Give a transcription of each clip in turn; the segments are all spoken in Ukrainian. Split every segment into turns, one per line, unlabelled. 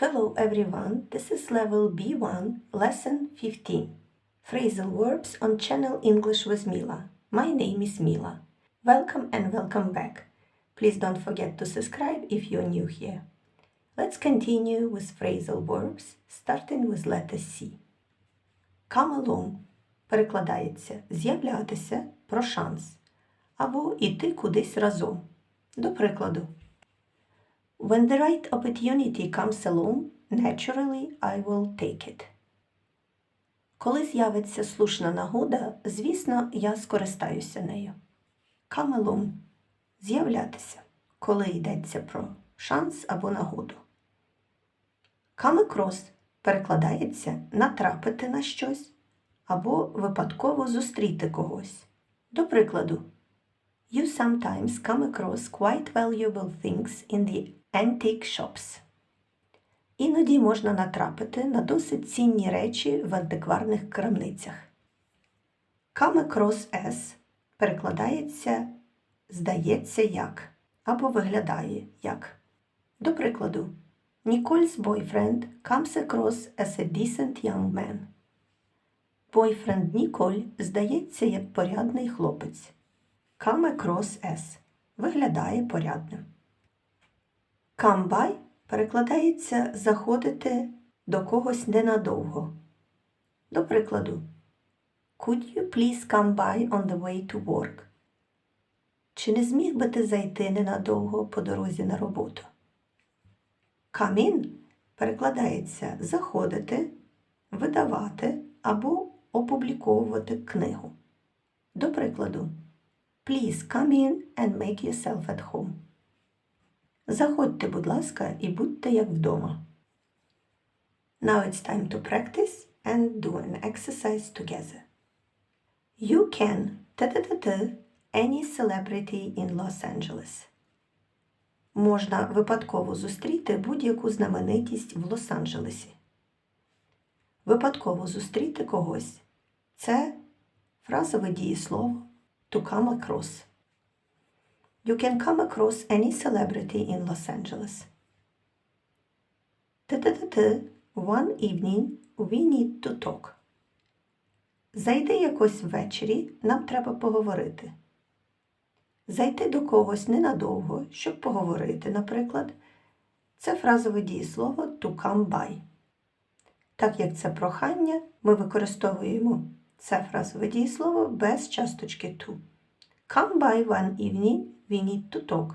Hello everyone, this is level B1, lesson 15. Phrasal verbs on channel English with Mila. My name is Mila. Welcome and welcome back. Please don't forget to subscribe if you're new here. Let's continue with phrasal verbs, starting with letter C. Come along перекладається з'являтися про шанс або іти кудись разом. До прикладу. When the right opportunity comes along, naturally I will take it. Коли з'явиться слушна нагода, звісно, я скористаюся нею. Come along – з'являтися, коли йдеться про шанс або нагоду. Come across перекладається натрапити на щось або випадково зустріти когось. До прикладу, You sometimes come across quite valuable things in the antique shops. Іноді можна натрапити на досить цінні речі в антикварних крамницях. Come across as перекладається здається як або виглядає як. До прикладу, Nicole's boyfriend comes across as a decent young man. Бойфренд Ніколь здається як порядний хлопець. Come across as виглядає порядним. By перекладається заходити до когось ненадовго. До прикладу, Could you please come by on the way to work? Чи не зміг би ти зайти ненадовго по дорозі на роботу? Come in перекладається заходити, видавати або опубліковувати книгу. До прикладу, Please come in and make yourself at home. Заходьте, будь ласка, і будьте як вдома. Now it's time to practice and do an exercise together. You can t-t-t-t any celebrity in Los Angeles. Можна випадково зустріти будь-яку знаменитість в Лос-Анджелесі. Випадково зустріти когось це фразове дієслово to come across. You can come across any celebrity in Los Angeles. Т-т-т-т, one evening we need to talk. Зайди якось ввечері, нам треба поговорити. Зайти до когось ненадовго, щоб поговорити, наприклад, це фразове дієслово to come by. Так як це прохання, ми використовуємо це фразове дієслово без часточки to. Come by one evening, we need to talk.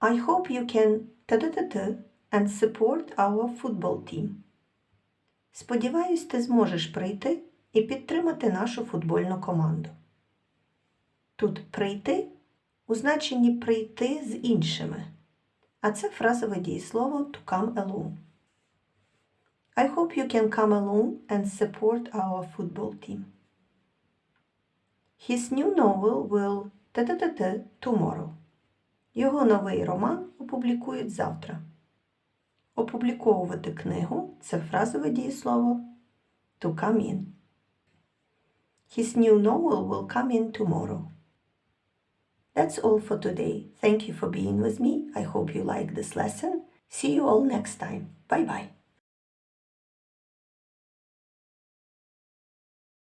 I hope you can та-та-та-та and support our football team. Сподіваюсь, ти зможеш прийти і підтримати нашу футбольну команду. Тут прийти у значенні прийти з іншими, а це фразове дієслово to come along. I hope you can come along and support our football team. His new novel will та-та-та-та tomorrow. Його новий роман опублікують завтра. Опубліковувати книгу це фразове дієслово to come in. His new novel will come in tomorrow. That's all for today. Thank you for being with me. I hope you like this lesson. See you all next time. Bye bye.